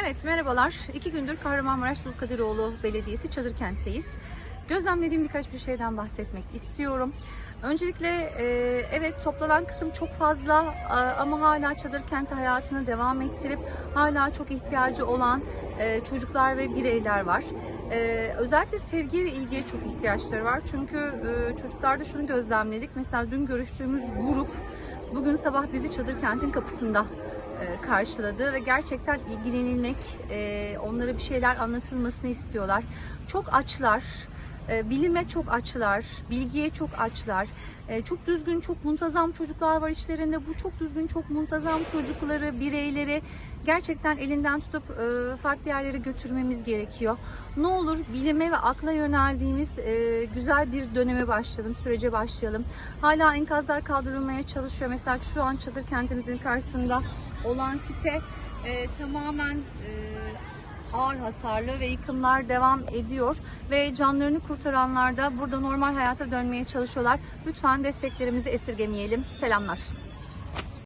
Evet merhabalar. İki gündür Kahramanmaraş Dulkadiroğlu Belediyesi Çadırkent'teyiz. Gözlemlediğim birkaç bir şeyden bahsetmek istiyorum. Öncelikle e, evet toplanan kısım çok fazla e, ama hala Çadırkent hayatını devam ettirip hala çok ihtiyacı olan e, çocuklar ve bireyler var. Özellikle sevgi ve ilgiye çok ihtiyaçları var. Çünkü çocuklarda şunu gözlemledik. Mesela dün görüştüğümüz grup bugün sabah bizi Çadırkent'in kapısında e, karşıladı ve gerçekten ilgilenilmek, e, onlara bir şeyler anlatılmasını istiyorlar. Çok açlar, e, bilime çok açlar, bilgiye çok açlar. E, Çok düzgün, çok muntazam çocuklar var içlerinde. Bu çok düzgün, çok muntazam çocukları, bireyleri gerçekten elinden tutup e, farklı yerlere götürmemiz gerekiyor. Ne olur bilime ve akla yöneldiğimiz e, güzel bir döneme başlayalım, sürece başlayalım. Hala enkazlar kaldırılmaya çalışıyor. Mesela şu an çadır kentimizin karşısında olan site e, tamamen ağır hasarlı ve yıkımlar devam ediyor ve canlarını kurtaranlar da burada normal hayata dönmeye çalışıyorlar. Lütfen desteklerimizi esirgemeyelim. Selamlar.